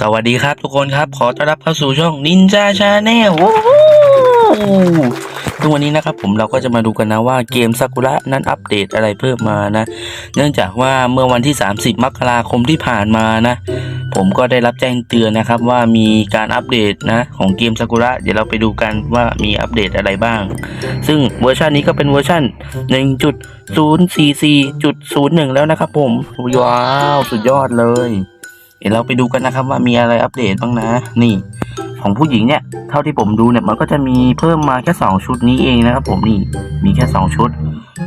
สวัสดีครับทุกคนครับ ขอต้อนรับเข้าสู่ช่อง Ninja Channel โอ้โหซึ่งวันนี้นะครับผมเราก็จะมาดูกันนะว่าเกมซากุระนั้นอัปเดตอะไรเพิ่มมานะ เนื่องจากว่าเมื่อวันที่ 30 มกราคมที่ผ่านมานะ ผมก็ได้รับแจ้งเตือนนะครับว่ามีการอัปเดตนะของเกมซากุระเดี๋ยวเราไปดูกันว่ามีอัปเดตอะไรบ้าง ซึ่งเวอร์ชันนี้ก็เป็นเวอร์ชัน1.044.01 แล้วนะครับผมว้าว สุดยอดเลย เดี๋ยวเราไปดูกันนะครับว่ามีอะไรอัปเดตบ้างนะ นี่ ของผู้หญิงเนี่ย เท่าที่ผมดูเนี่ยมันก็จะมีเพิ่มมาแค่ 2 ชุดนี้เองนะครับ ผมนี่มีแค่ 2 ชุด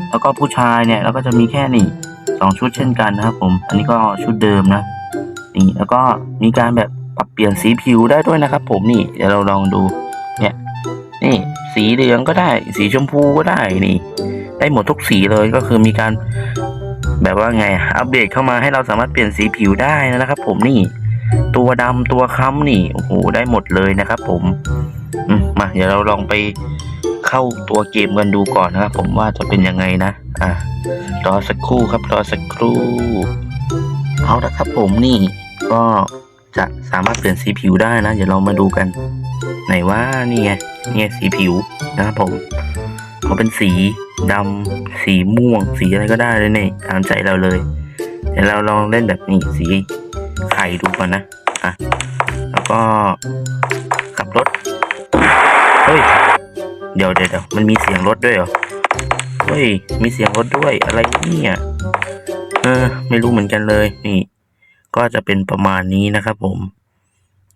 แล้วก็ผู้ชายเนี่ยเราก็จะมีแค่นี่สองชุดเช่นกันนะครับ ผม อันนี้ก็ชุดเดิมนะ นี่แล้วก็มีการแบบปรับเปลี่ยนสีผิวได้ด้วยนะครับ ผมนี่เดี๋ยวเราลองดูเนี่ยนี่สีเหลืองก็ได้ สีชมพูก็ได้นี่ ได้หมดทุกสีเลยก็คือมีการ แบบว่าไงอัปเดตเข้ามาให้เราสามารถเปลี่ยนสีผิวได้นะครับ ผมนี่ ตัวดำตัวค้ำนี่โอ้โหได้หมดเลยนะครับผมมมาเดี๋ยวเราลองไปเข้าตัวเกมกันดูก่อนนะครับ ผมว่าจะเป็นยังไงนะ อะรอสักครู่ครับรอสักครู่เอาละครับ ผมนี่ก็จะสามารถเปลี่ยนสีผิวได้นะ เดี๋ยวเรามาดูกัน ไหนว่านี่ไงนี่ไงสีผิวนะครับผมเขาเป็นสี ดำสีม่วง สีอะไรก็ได้เลยนี่ตามใจเราเลยเดี๋ยวเราลองเล่นแบบนี้สีไข่ดูก่อนนะอะแล้วก็ขับรถเฮ้ยเดี๋ยวเดี๋ยวเดี๋ยวมันมีเสียงรถด้วยเหรอเฮ้ยมีเสียงรถด้วยอะไรเนี่ยเออ ไม่รู้เหมือนกันเลยนี่ ก็จะเป็นประมาณนี้นะครับผม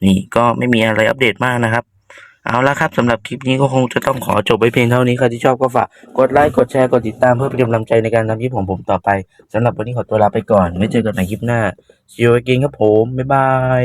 นี่ก็ไม่มีอะไรอัปเดตมากนะครับ เอาละครับสำหรับคลิปนี้ก็คงจะต้องขอจบไปเพียงเท่านี้ใครที่ชอบก็ฝากกดไลค์กดแชร์กดติดตามเพื่อเป็นกำลังใจในการทำคลิปของผมต่อไปสำหรับวันนี้ขอตัวลาไปก่อนไว้เจอกันในคลิปหน้า See you again ครับผมบ๊ายบาย